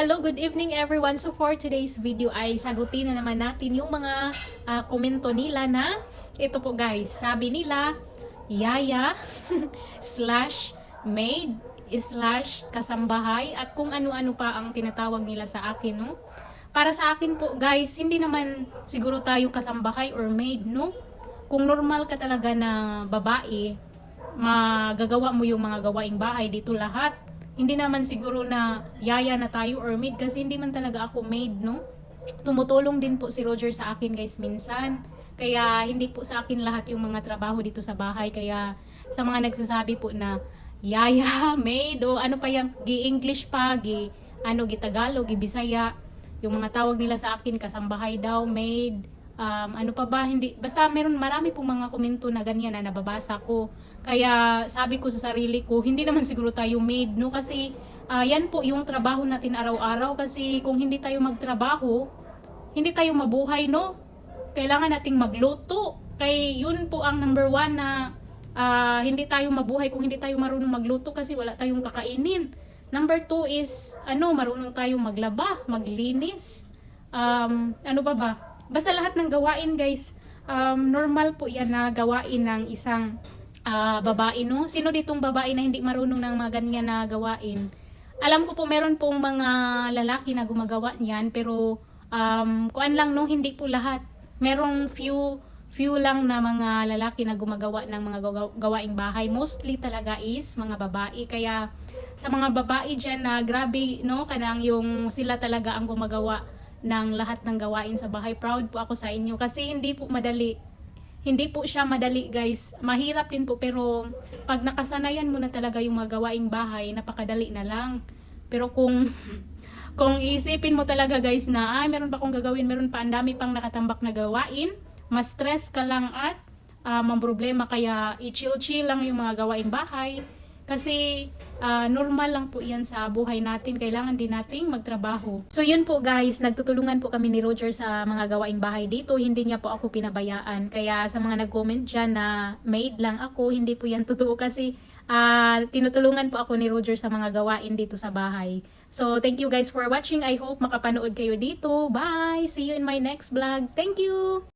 Hello, good evening everyone. So for today's video ay sagutin na naman natin yung mga ah, komento nila na ito po guys, sabi nila yaya slash maid slash kasambahay at kung ano-ano pa ang tinatawag nila sa akin, no? Para sa akin po guys, hindi naman siguro tayo kasambahay or maid, no? Kung normal ka talaga na babae, magagawa mo yung mga gawaing bahay dito lahat. Hindi naman siguro na yaya na tayo or maid kasi hindi man talaga ako maid, no? Tumutulong din po si Roger sa akin guys minsan. Kaya hindi po sa akin lahat yung mga trabaho dito sa bahay. Kaya sa mga nagsasabi po na yaya, maid, o ano pa yung gi-English pa, gi, ano, gi-Tagalog, gi-Bisaya. Yung mga tawag nila sa akin, kasambahay daw, maid, um, ano pa ba, hindi, basta meron marami pong mga komento na ganyan na nababasa ko. Kaya sabi ko sa sarili ko, hindi naman siguro tayo maid, no? Kasi ah, yan po yung trabaho natin araw-araw. Kasi kung hindi tayo magtrabaho, hindi tayo mabuhay, no? Kailangan nating magluto. Kay yun po ang number one na ah, hindi tayo mabuhay kung hindi tayo marunong magluto kasi wala tayong kakainin. Number two is, ano, marunong tayong maglaba, maglinis. Um, ano ba ba? Basta lahat ng gawain, guys, um, normal po yan na gawain ng isang ah, babae, no? Sino ditong babae na hindi marunong ng mga ganyan na gawain? Alam ko po meron pong mga lalaki na gumagawa niyan, pero um, kuan lang, no? Hindi po lahat. Merong few few lang na mga lalaki na gumagawa ng mga gawa- gawaing bahay. Mostly talaga is mga babae. Kaya sa mga babae dyan na grabe, no, kanang yung sila talaga ang gumagawa ng lahat ng gawain sa bahay. Proud po ako sa inyo kasi hindi po madali. Hindi po siya madali guys. Mahirap din po pero pag nakasanayan mo na talaga yung mga gawaing bahay, napakadali na lang. Pero kung kung isipin mo talaga guys na ay meron pa akong gagawin, meron pa ang dami pang nakatambak na gawain, mas stress ka lang at uh, problema kaya i-chill-chill lang yung mga gawaing bahay. Kasi ah, normal lang po yan sa buhay natin. Kailangan din nating magtrabaho. So yun po guys, nagtutulungan po kami ni Roger sa mga gawaing bahay dito. Hindi niya po ako pinabayaan. Kaya sa mga nag-comment dyan na maid lang ako, hindi po yan totoo kasi ah, tinutulungan po ako ni Roger sa mga gawain dito sa bahay. So thank you guys for watching. I hope makapanood kayo dito. Bye! See you in my next vlog. Thank you!